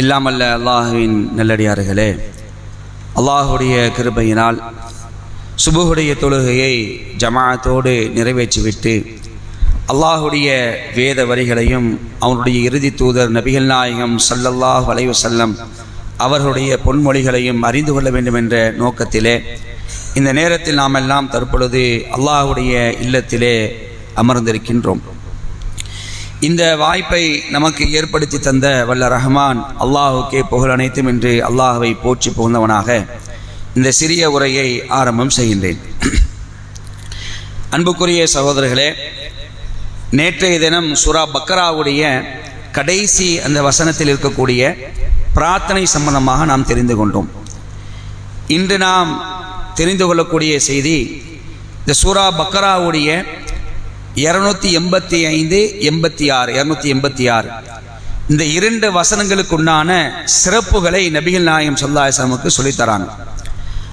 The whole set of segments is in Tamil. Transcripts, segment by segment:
இல்லாமல்ல அல்லாஹுவின் நல்லடியார்களே அல்லாஹுடைய கிருபையினால் சுபுகுடைய தொழுகையை ஜமாத்தோடு நிறைவேற்றிவிட்டு அல்லாஹுடைய வேத வரிகளையும் அவனுடைய இறுதி தூதர் நபிகள் நாயகம் சல்லல்லாஹ் வலைவசல்லம் அவர்களுடைய பொன்மொழிகளையும் அறிந்து கொள்ள வேண்டும் என்ற நோக்கத்திலே இந்த நேரத்தில் நாம் எல்லாம் தற்பொழுது அல்லாஹுடைய இல்லத்திலே அமர்ந்திருக்கின்றோம். இந்த வாய்ப்பை நமக்கு ஏற்படுத்தி தந்த வல்ல ரஹ்மான் அல்லாஹுக்கே புகழ் அனைத்தும் என்று அல்லாஹுவை போற்றி புகுந்தவனாக இந்த சிறிய உரையை ஆரம்பம் செய்கின்றேன். அன்புக்குரிய சகோதரர்களே நேற்றைய தினம் சுரா பக்கராவுடைய கடைசி அந்த வசனத்தில் இருக்கக்கூடிய பிரார்த்தனை சம்பந்தமாக நாம் தெரிந்து கொண்டோம். இன்று நாம் தெரிந்து கொள்ளக்கூடிய செய்தி இந்த சூரா பக்கராவுடைய இரநூத்தி எண்பத்தி ஐந்து எண்பத்தி ஆறு இரநூத்தி எண்பத்தி ஆறு. இந்த இரண்டு வசனங்களுக்குண்டான சிறப்புகளை நபிகள் நாயகம் சொல்லாசமுக்கு சொல்லித்தராங்க.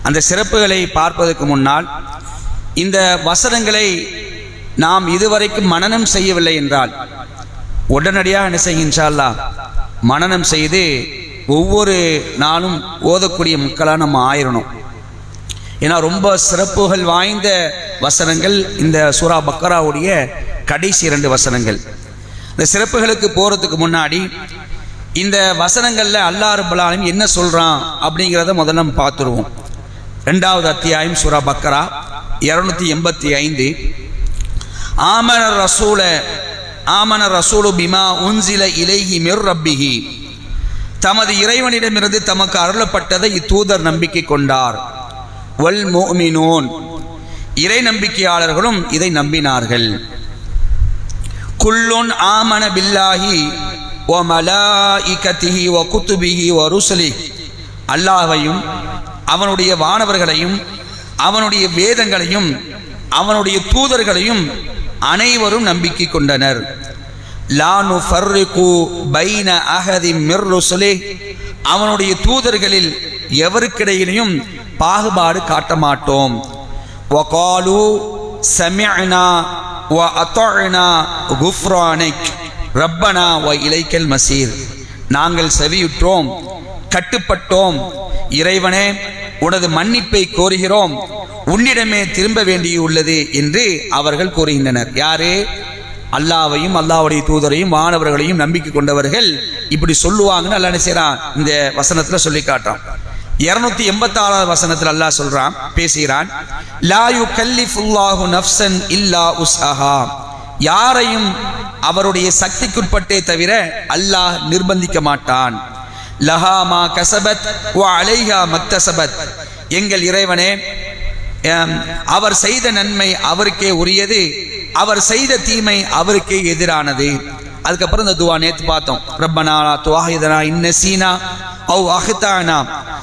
அந்த சிறப்புகளை பார்ப்பதற்கு முன்னால் இந்த வசனங்களை நாம் இதுவரைக்கும் மனனம் செய்யவில்லை என்றால் உடனடியாக என்ன செய்கின்றால்லா மனனம் செய்து ஒவ்வொரு நாளும் ஓதக்கூடிய மக்களாக நம்ம ஆயிரணும். ஏன்னா ரொம்ப சிறப்புகள் வாய்ந்த வசனங்கள் இந்த சூரா பக்கராவுடைய கடைசி இரண்டு வசனங்கள். இந்த சிறப்புகளுக்கு போகிறதுக்கு முன்னாடி இந்த வசனங்களில் அல்லா ரபுல்லாலும் என்ன சொல்கிறான் அப்படிங்கிறத முதல்ல நம்ம பார்த்துருவோம். ரெண்டாவது அத்தியாயம் சூரா பக்கரா இரநூத்தி எண்பத்தி ஐந்து. ஆமன ரசூல ஆமன ரசூலு பிமா உன்சில இலைஹி மிர் ரப்பிஹி. தமது இறைவனிடமிருந்து தமக்கு அருளப்பட்டதை இத்தூதர் நம்பிக்கை கொண்டார். வல் மோமினோன் இறை நம்பிக்கையாளர்களும் இதை நம்பினார்கள். குல்லுன் ஆமன பில்லாஹி ஓ மலாஇகத்திஹி ஓ குத்துபிஹி ஓ ருசலி அல்லாஹையும் அவனுடைய வானவர்களையும் அவனுடைய வேதங்களையும் அவனுடைய தூதர்களையும் அனைவரும் நம்பிக்கை கொண்டனர். லானு ஃபர்ரிகு பைன அஹதி மிர் ருசலே அவனுடைய தூதர்களில் எவருக்கிடையிலையும் பாகுபாடு காட்ட மாட்டோம் وقالوا سمعنا وأطعنا غفرانك. குஃப்ரானிக் ரப்பனா வ இலைக்கல் மசீர் நாங்கள் செவியுற்றோம் கட்டுப்பட்டோம். இறைவனே உனது மன்னிப்பை கோருகிறோம். உன்னிடமே திரும்ப வேண்டியுள்ளது என்று அவர்கள் கூறுகின்றனர். யாரு? அல்லாவையும் அல்லாவுடைய தூதரையும் மாணவர்களையும் நம்பிக்கை கொண்டவர்கள் இப்படி சொல்லுவாங்கன்னு அல்லா செய்யறான் இந்த வசனத்துல சொல்லி காட்டான் இருநூத்தி எண்பத்தி ஆறாவது வசனத்தில் அல்லாஹ் சொல்றான் பேசுகிறான் லாயு கல்லிஃபுல்லாஹு நஃப்சன் இல்லா உஸ்ஹா யாரையும் அவருடைய சக்திக்குட்பட்டே தவிர அல்லாஹ் நிர்பந்திக்க மாட்டான். லஹாமா கசபத் ஓ அலைஹா மத்தசபத் எங்கள் இறைவனே அவர் செய்த நன்மை அவருக்கே உரியது அவர் செய்த தீமை அவருக்கே எதிரானது. அதுக்கப்புறம் இந்த துவா நேற்று பார்த்தோம். ரப்பனாலா துவாஹிதனா இன்ன சீனா ஓ அஹ்தானா.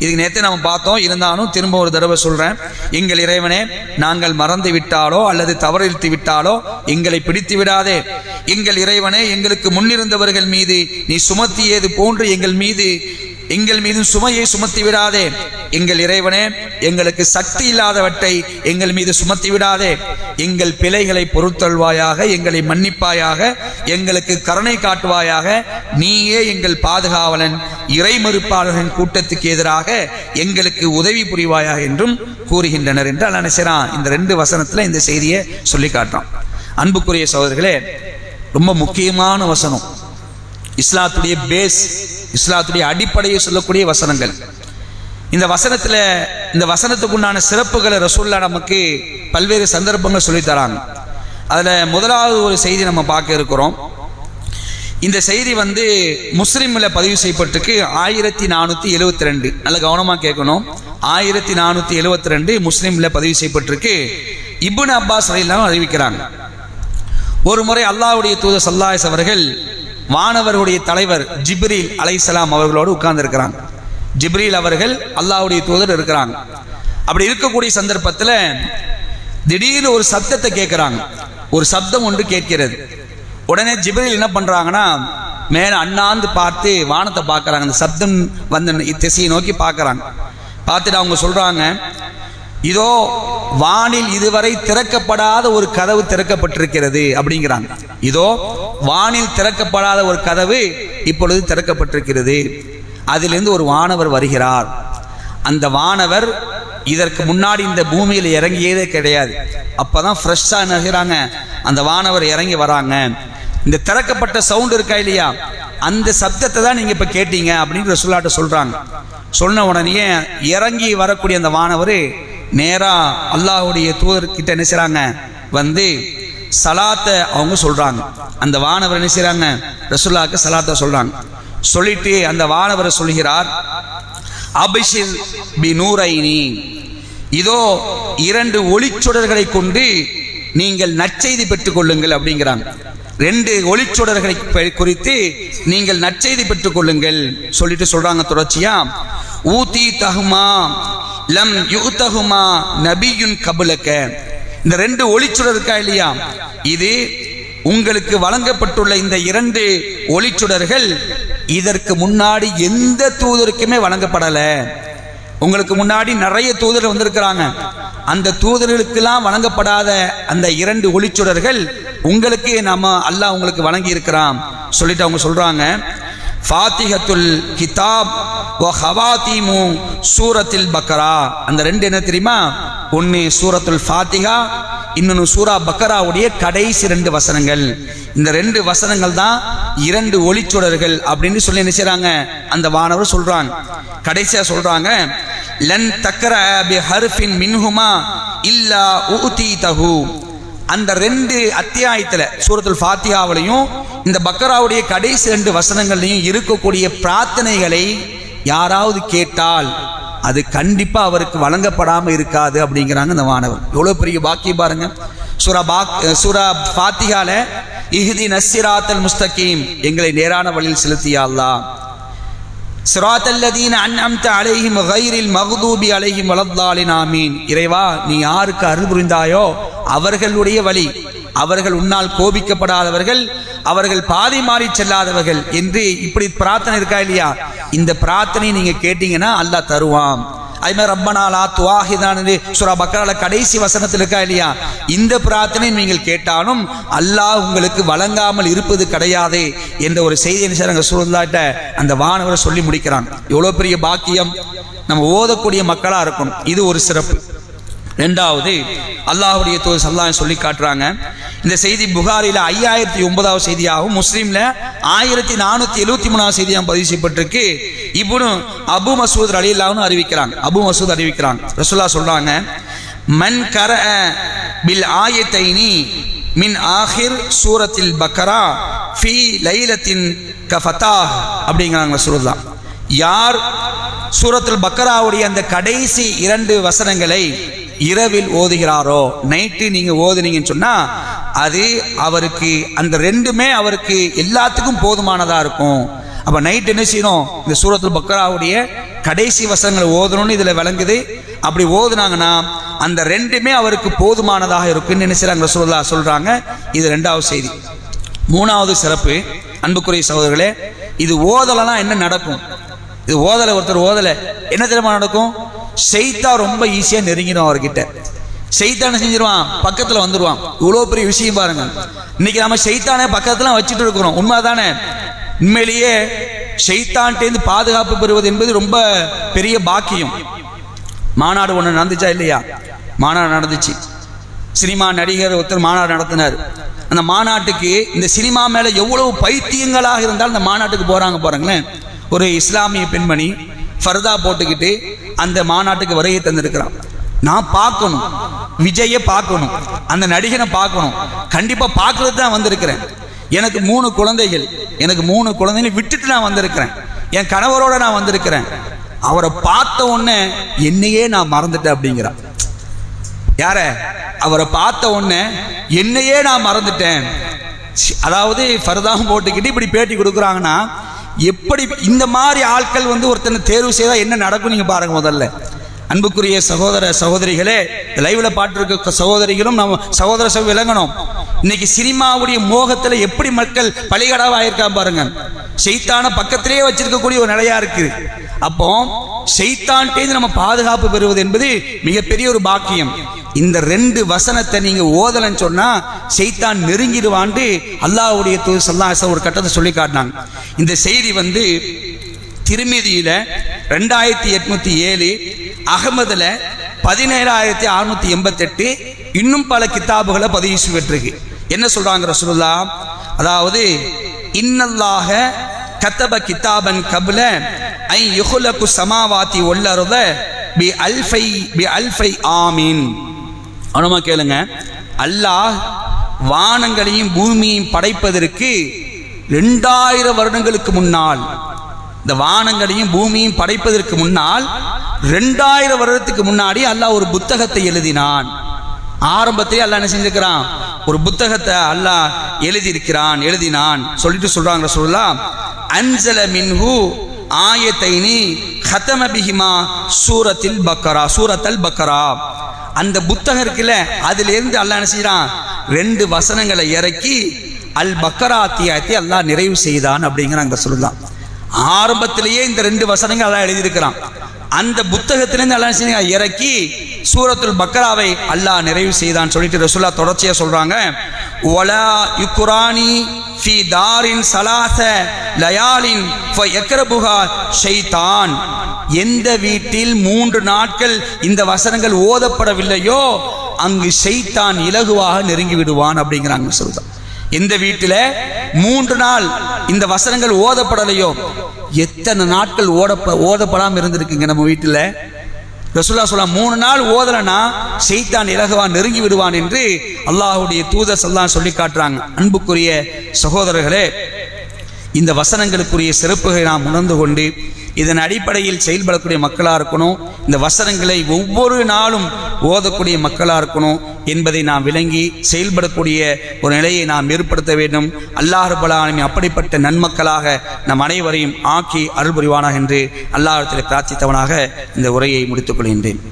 இதுக்கு நேற்று நம்ம பார்த்தோம். இருந்தாலும் திரும்ப ஒரு தடவை சொல்கிறேன் எங்கள் இறைவனே நாங்கள் மறந்து விட்டாலோ அல்லது தவறிழ்த்து விட்டாலோ எங்களை பிடித்து விடாதே. எங்கள் இறைவனே எங்களுக்கு முன்னிருந்தவர்கள் மீது நீ சுமத்தியது போன்று எங்கள் மீது எங்கள் மீது சுமையை சுமத்தி விடாதே. எங்கள் இறைவனே எங்களுக்கு சக்தி இல்லாதவற்றை எங்கள் மீது சுமத்தி விடாதே. எங்கள் பிழைகளை பொறுத்தல்வாயாக எங்களை மன்னிப்பாயாக எங்களுக்கு கருணை காட்டுவாயாக நீயே எங்கள் பாதுகாவலன் இறை மறுப்பாளர்களின் கூட்டத்துக்கு எதிராக எங்களுக்கு உதவி புரிவாயாக என்றும் கூறுகின்றனர் என்று அல்ல நினைச்சான் இந்த ரெண்டு வசனத்துல இந்த செய்தியை சொல்லி காட்டுறான். அன்புக்குரிய சகோதரர்களே ரொம்ப முக்கியமான வசனம். இஸ்லாத்துடைய பேஸ் இஸ்லாத்துடைய அடிப்படையை சொல்லக்கூடிய வசனங்கள். இந்த வசனத்தில் இந்த வசனத்துக்கு உண்டான சிறப்புகளை ரசூல்லா நமக்கு பல்வேறு சந்தர்ப்பங்கள் சொல்லித் தராங்க. அதில் முதலாவது ஒரு செய்தி நம்ம பார்க்க இருக்கிறோம். இந்த செய்தி வந்து முஸ்லீமில் பதிவு செய்யப்பட்டிருக்கு. ஆயிரத்தி நானூற்றி எழுவத்தி ரெண்டு நல்ல கவனமாக கேட்கணும். ஆயிரத்தி நானூற்றி எழுவத்தி ரெண்டு முஸ்லீமில் பதிவு செய்யப்பட்டிருக்கு. இபுன் அப்பாஸ் ரயிலாம் அறிவிக்கிறாங்க. ஒரு முறை அல்லாவுடைய தூதர் சல்லாஸ் அவர்கள் வானவர்களுடைய தலைவர் ஜிப்ரீல் அலைசலாம் அவர்களோடு உட்கார்ந்திருக்கிறாங்க. ஜிப்ரீல் அவர்கள் அல்லாவுடைய தூதர் இருக்கிறாங்க. அப்படி இருக்கக்கூடிய சந்தர்ப்பத்தில் திடீர்னு ஒரு சத்தத்தை கேட்குறாங்க. ஒரு சப்தம் ஒன்று கேட்கிறது. உடனே ஜிப்ரீல் என்ன பண்ணுறாங்கன்னா மேலே அண்ணாந்து பார்த்து வானத்தை பார்க்குறாங்க. அந்த சப்தம் வந்த திசையை நோக்கி பார்க்குறாங்க. பார்த்துட்டு அவங்க சொல்கிறாங்க இதோ வானில் இதுவரை திறக்கப்படாத ஒரு கதவு திறக்கப்பட்டிருக்கிறது அப்படிங்கிறாங்க. இதோ வானில் திறக்கப்படாத ஒரு கதவு இப்பொழுது திறக்கப்பட்டிருக்கிறது. அதிலிருந்து ஒரு வானவர் வருகிறார். அந்த வானவர் இதற்கு முன்னாடி இந்த பூமியில் இறங்கியதே கிடையாது. அப்பதான் ஃப்ரெஷ்ஷாக நகராங்க. அந்த வானவர் இறங்கி வராங்க. இந்த திறக்கப்பட்ட சவுண்ட் இருக்கா இல்லையா? அந்த சப்தத்தை தான் நீங்கள் இப்போ கேட்டீங்க அப்படின்னு சொல்லாட்ட சொல்கிறாங்க சொன்ன உடனே இறங்கி வரக்கூடிய அந்த வானவர் நேராக அல்லாஹுடைய தூதர்கிட்ட என்ன வந்து சலாத்தை அவங்க சொல்கிறாங்க அந்த வானவர் என்ன செய்கிறாங்க ரசுல்லாவுக்கு சலாத்தை சொல்கிறாங்க சொல்லிட்டு அந்த வானவர் சொல்கிறார்? அபிஷில் பி நூரைனி இதோ இரண்டு ஒளிச்சுடர்களை கொண்டு நீங்கள் நற்செய்தி பெற்றுக் கொள்ளுங்கள் அப்படிங்கிறாங்க. ரெண்டு ஒளிச்சுடர்களை குறித்து நீங்கள் நற்செய்தி பெற்றுக் கொள்ளுங்கள் சொல்லிட்டு சொல்றாங்க தொடர்ச்சியா. ஊதி தகுமா லம் யூ தகுமா நபியுன் கபுலக்க இந்த ரெண்டு ஒளிச்சுடர் இருக்கா இல்லையா? இது உங்களுக்கு வழங்கப்பட்டுள்ள இந்த இரண்டு ஒளிச்சுடர்கள் இதற்கு முன்னாடி எந்த தூதருக்குமே வழங்கப்படல. உங்களுக்கு முன்னாடி நிறைய தூதர் வந்திருக்கிறாங்க. அந்த தூதர்களுக்கெல்லாம் வழங்கப்படாத அந்த இரண்டு ஒளிச்சுடர்கள் உங்களுக்கு நம்ம அல்லாஹ் உங்களுக்கு வழங்கி இருக்கிறான் சொல்லிட்டு அவங்க சொல்றாங்க ஃபாத்திஹத்துல் கிதாப் ஓ ஹவாத்திமு சூரத்தில் பக்கரா அந்த ரெண்டு என்ன தெரியுமா? ஒன்று சூரத்துல் ஃபாத்திகா இன்னொன்று சூரா பக்கராவுடைய கடைசி ரெண்டு வசனங்கள். இந்த ரெண்டு வசனங்கள் தான் இரண்டு ஒளிச்சுடர்கள் அப்படின்னு சொல்லி என்ன செய்றாங்க? அந்த வானவர் சொல்றாங்க கடைசியா சொல்றாங்க லன் தக்கர பி ஹர்ஃபின் மின்ஹுமா இல்லா ஊதி தஹு அந்த ரெண்டு அத்தியாயத்தில் சூரத்துல் ஃபாத்தியாவிலையும் இந்த பக்கராவுடைய கடைசி ரெண்டு வசனங்கள்லையும் இருக்கக்கூடிய பிரார்த்தனைகளை யாராவது கேட்டால் அது கண்டிப்பாக அவருக்கு வழங்கப்படாமல் இருக்காது அப்படிங்கிறாங்க இந்த மாணவர். எவ்வளோ பெரிய பாக்கியம் பாருங்க. சூரா பாக் சூரா பாத்திகால இஹிதி நஸ்ஸிராத்தல் முஸ்தகீம். எங்களை நேரான வழியில் செலுத்தியா அல்லாஹ். சிராத் அன்அம்த அலைஹிம் கைரில் மக்தூபி அலைஹிம் ஆமீன். இறைவா நீ யாருக்கு அருள் புரிந்தாயோ அவர்களுடைய வழி. அவர்கள் உன்னால் கோபிக்கப்படாதவர்கள் அவர்கள் பாதை மாறி செல்லாதவர்கள் என்று இப்படி பிரார்த்தனை இருக்கா இல்லையா? இந்த பிரார்த்தனை நீங்க கேட்டீங்கன்னா அல்லாஹ் தருவான். அது மாதிரி ரப்பனா லா துவாஹிதான் சுரா பக்கரால கடைசி வசனத்தில் இருக்கா இல்லையா? இந்த பிரார்த்தனை நீங்கள் கேட்டாலும் அல்லாஹ் உங்களுக்கு வழங்காமல் இருப்பது கிடையாது என்ற ஒரு செய்தி என்ன செய்றாங்க? சூழ்நிலாட்ட அந்த வானவரை சொல்லி முடிக்கிறாங்க எவ்வளோ பெரிய பாக்கியம்? நம்ம ஓதக்கூடிய மக்களா இருக்கணும். இது ஒரு சிறப்பு. ரெண்டாவது அல்லாஹுடைய தோல் சல்லாஹ் சொல்லி காட்டுறாங்க. இந்த செய்தி புகாரில ஐயாயிரத்தி ஒன்பதாவது செய்தியாகவும் முஸ்லீம்ல ஆயிரத்தி நானூற்றி எழுபத்தி மூணாவது செய்தியாக பதிவு செய்யப்பட்டிருக்கு. இப்னு அபு மசூத் அலி அல்லாஹ்னு அறிவிக்கிறாங்க. அபு மசூத் அறிவிக்கிறாங்க. ரசுல்லா சொல்றாங்க மன் கர பில் ஆயத்தைனி மின் ஆஹிர் சூரத்தில் பக்கரா ஃபி லைலத்தின் கஃபத்தா அப்படிங்கிறாங்க ரசூல்லா யார் சூரத்தில் பக்கராவுடைய அந்த கடைசி இரண்டு வசனங்களை இரவில் ஓதுகிறாரோ? நைட்டு நீங்கள் ஓதுனீங்கன்னு சொன்னால் அது அவருக்கு அந்த ரெண்டுமே அவருக்கு எல்லாத்துக்கும் போதுமானதாக இருக்கும். அப்போ நைட் என்ன செய்யணும்? இந்த சூரத்தில் பக்ராவுடைய கடைசி வசனங்களை ஓதணும்னு இதில் விளங்குது. அப்படி ஓதுனாங்கன்னா அந்த ரெண்டுமே அவருக்கு போதுமானதாக இருக்குன்னு என்ன செய்றாங்க சொல்கிறாங்க இது ரெண்டாவது செய்தி. மூணாவது சிறப்பு. அன்புக்குரிய சகோதரர்களே இது ஓதலைன்னா என்ன நடக்கும்? இது ஓதலை ஒருத்தர் ஓதலை. என்ன தெரியுமா நடக்கும்? செய்தா ரொம்ப ஈஸியாக நெருங்கிடும் அவர்கிட்ட. செய்தான செஞ்சிருவான் பக்கத்தில் வந்துடுவான் இவ்வளோ பெரிய விஷயம் பாருங்க. இன்னைக்கு நம்ம செய்தானே பக்கத்துல வச்சுட்டு இருக்கிறோம். உண்மைதானே? உண்மையிலேயே செய்தான்ட்டேந்து பாதுகாப்பு பெறுவது என்பது ரொம்ப பெரிய பாக்கியம். மாநாடு ஒன்று நடந்துச்சா இல்லையா? மாநாடு நடந்துச்சு. சினிமா நடிகர் ஒருத்தர் மாநாடு நடத்தினார். அந்த மாநாட்டுக்கு இந்த சினிமா மேல எவ்வளவு பைத்தியங்களாக இருந்தாலும் அந்த மாநாட்டுக்கு போறாங்க பாருங்களேன். ஒரு இஸ்லாமிய பெண்மணி ஃபர்தா போட்டுக்கிட்டு அந்த மாநாட்டுக்கு வருகை தந்திருக்கிறான். நான் பார்க்கணும். விஜயை பார்க்கணும். அந்த நடிகனை பார்க்கணும். கண்டிப்பா பார்க்கறது தான் வந்திருக்கிறேன். எனக்கு மூணு குழந்தைகள். எனக்கு மூணு குழந்தைகளை விட்டுட்டு நான் வந்திருக்கிறேன். என் கணவரோட நான் வந்திருக்கிறேன். அவரை பார்த்த உடனே என்னையே நான் மறந்துட்டேன் அப்படிங்கிறான். யார? அவரை பார்த்த உடனே என்னையே நான் மறந்துட்டேன். அதாவது ஃபர்தாவும் போட்டுக்கிட்டு இப்படி பேட்டி கொடுக்குறாங்கன்னா எப்படி இந்த மாதிரி ஆட்கள் வந்து ஒருத்தனை தேர்வு செய்தால் என்ன நடக்கும் நீங்கள் பாருங்கள் முதல்ல. அன்புக்குரிய சகோதர சகோதரிகளே லைவில் பாட்டிருக்க சகோதரிகளும் நம்ம சகோதர சகோ விளங்கணும். இன்னைக்கு சினிமாவுடைய மோகத்தில் எப்படி மக்கள் பலிகடாவா ஆயிருக்கா பாருங்க. செய்தான பக்கத்திலேயே வச்சிருக்கக்கூடிய ஒரு நிலையா இருக்கு. அப்போ செய்தான்ட்டேந்து நம்ம பாதுகாப்பு பெறுவது என்பது மிகப்பெரிய ஒரு பாக்கியம். இந்த ரெண்டு வசனத்தை நீங்க ஓதலன்னு சொன்னா செய்தான் நெருங்கிடுவான்ட்டு அல்லாவுடைய தூது சல்லாஹ் ஒரு கட்டத்தை சொல்லி காட்டினாங்க. இந்த செய்தி வந்து திருமதியில ரெண்டாயிரத்தி எட்நூத்தி ஏழு அகமதுல பதினேழாயிரத்தி அறுநூத்தி எண்பத்தெட்டு இன்னும் பல கித்தாபுகளை பதிவு பெற்றிருக்கு என்ன சொல்றாங்க ரசூல்லா அதாவது இன்னல்லாக கத்தப கித்தாபன் கபுல ஐ யுகுலகு சமாவாத்தி ஒல்லருத பி அல்ஃபை பி அல்ஃபை ஆமீன். அனுமா கேளுங்க. அல்லாஹ் வானங்களையும் பூமியையும் படைப்பதற்கு ரெண்டாயிரம் வருடங்களுக்கு முன்னால் இந்த வானங்களையும் பூமியையும் படைப்பதற்கு முன்னால் ரெண்டாயிரம் வருடத்துக்கு முன்னாடி அல்லாஹ் ஒரு புத்தகத்தை எழுதினான். ஆரம்பத்திலே அல்லாஹ் என்ன செஞ்சிருக்கிறான்? ஒரு புத்தகத்தை அல்லாஹ் எழுதியிருக்கிறான் எழுதினான். சொல்லிட்டு சொல்றாங்க சொல்லலாம் அஞ்சல மின்ஹு ஆயத்தைனி ஹத்தம பிஹிமா சூரத்தில் பக்கரா சூரத்தல் பக்கரா. அந்த புத்தகம் இருக்குல்ல அதுல இருந்து அல்லாஹ் என்ன செய்யறான் ரெண்டு வசனங்களை இறக்கி அல் பக்கரா அத்தியாயத்தை அல்லாஹ் நிறைவு செய்தான் அப்படிங்கிற அங்க சொல்லலாம் ஆரம்பத்திலேயே இந்த ரெண்டு வசனங்கள் அதான் எழுதியிருக்கிறான். அந்த புத்தகத்திலிருந்து அல்லா என்ன இறக்கி சூரத்துல் பக்கராவை அல்லாஹ் நிறைவு செய்தான் சொல்லிட்டு ரசூல்லா தொடர்ச்சியாக சொல்றாங்க. ஒலா யுக்குரானி ஃபி தாரின் சலாச லயாலின் எக்கரபுகா ஷைத்தான் எந்த வீட்டில் மூன்று நாட்கள் இந்த வசனங்கள் ஓதப்படவில்லையோ அங்கு ஷைத்தான் இலகுவாக நெருங்கி விடுவான் அப்படிங்கிறாங்க சொல்லுதான் எந்த வீட்டில் மூன்று நாள் இந்த வசனங்கள் ஓதப்படலையோ? எத்தனை நாட்கள் ஓடப்ப ஓதப்படாம இருந்திருக்குங்க நம்ம வீட்டில்? ரசுல்லா சொல்ல மூணு நாள் ஓதலனா செய்தான் இலகுவான் நெருங்கி விடுவான் என்று அல்லாஹுடைய தூதர் சொல்லலாம் சொல்லி காட்டுறாங்க. அன்புக்குரிய சகோதரர்களே இந்த வசனங்களுக்குரிய சிறப்புகளை நாம் உணர்ந்து கொண்டு இதன் அடிப்படையில் செயல்படக்கூடிய மக்களாக இருக்கணும். இந்த வசனங்களை ஒவ்வொரு நாளும் ஓதக்கூடிய மக்களாக இருக்கணும் என்பதை நாம் விளங்கி செயல்படக்கூடிய ஒரு நிலையை நாம் ஏற்படுத்த வேண்டும். அல்லாஹ் ரபுல்லாலுமே அப்படிப்பட்ட நன்மக்களாக நம் அனைவரையும் ஆக்கி அருள் புரிவானாக என்று அல்லாஹத்தில் பிரார்த்தித்தவனாக இந்த உரையை முடித்துக் கொள்கின்றேன்.